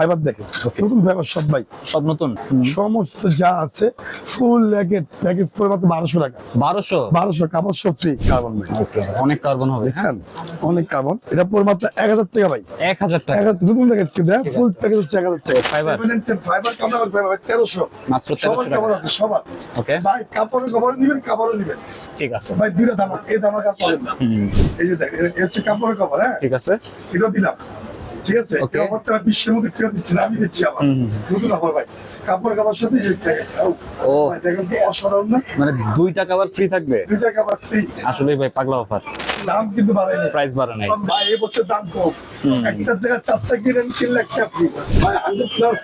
Fibre দেখেন। নতুন fibre সব ভাই। সব নতুন? সমস্ত যা আছে ফুল জ্যাকেট প্যাকেজ পড়ে মাত্র বারোশো টাকা। বারোশো? বারোশো কাপড় সব ফ্রি কার্বন ভাই। অনেক কার্বন হবে। দেখছেন অনেক কার্বন। এটা পড়ে মাত্র এক হাজার টাকা ভাই। এক হাজার টাকা। নতুন প্যাকেজ কিন্তু হ্যাঁ ফুল প্যাকেজ হচ্ছে এক হাজার টাকা। Fiber? ফাইবার কামড়া ফাইবার তেরোশো। মাত্র সবার কাপড় আছে সবার। ওকে ভাই কাপড়ের কাপড় নিবেন কাপড়ও নিবেন। ঠিক আছে। ভাই দুইটা দামাক এই দামাক আর পাবেন না। এই যে দেখ এটা হচ্ছে কাপড়ের কাপড় হ্যাঁ। ঠিক আছে। এটাও দিলাম। ঠিক আছে. কাপড়টা বিশ্বের মধ্যে ফেরত দিচ্ছি না আমি দিচ্ছি আবার। হুম। নতুন অফার ভাই। কাপড় কাপড় সাথে ও। এটা দেখেন তো অসাধারণ না? মানে দুইটা টাকা আবার ফ্রি থাকবে? দুইটা কাপড় ফ্রি আসলে ভাই পাগলা অফার দাম কিন্তু বাড়ায়নি প্রাইস বাড়া নাই। ভাই এবছর দাম কম। একটা চারটা কিনেন তিন লাখ টাকা ফ্রি ভাই হান্ড্রেড প্লাস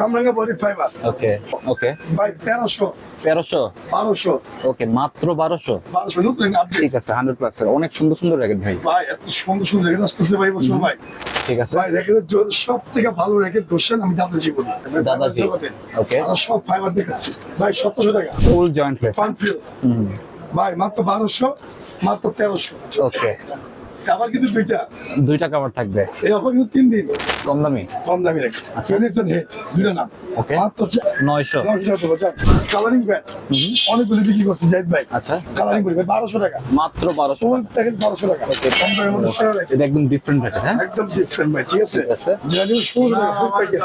কামরাঙ্গা বডি ফাইবার ওকে ওকে। ভাই তেরোশো। তেরোশো? বারোশো। ওকে মাত্র বারোশো? বারোশো ঠিক আছে হান্ড্রেড প্লাসের অনেক সুন্দর সুন্দর র্যাকেট ভাই। ভাই এত সুন্দর সুন্দর রেখে আসতেছে ভাই এবছর ভাই। ঠিক আছে। ভাই র্যাকেটের জন্য সব থেকে ভালো র্যাকেট বসছেন আমি দাদাজি বলি। দাদাজি। ওকে। সব ফাইবার দেখাচ্ছি। ভাই সতেরোশো টাকা। ফুল জয়েন্ট ফিলস ভাই মাত্র বারোশো। মাত্র তেরোশো। ওকে। আবার কিন্তু দুইটা। দুইটা কাভার থাকবে। এই অফার কিন্তু তিন দিন। কম দামি? কম দামি রেখে। আচ্ছা। হেড দুইটা নাম। ওকে। মাত্র হচ্ছে নয়শো। কালারিং প্যান্ট হুম অনেকগুলি বিক্রি করছে জাহিদ ভাই আচ্ছা। কালারিং করি বারোশো টাকা। মাত্র বারোশো ফুল প্যাকেজ বারোশো টাকা। কম দামের মধ্যে এটা একদম ডিফারেন্ট র্যাকেট হ্যাঁ? একদম ডিফারেন্ট ভাই ঠিক আছে? টাকা ফুল প্যাকেজ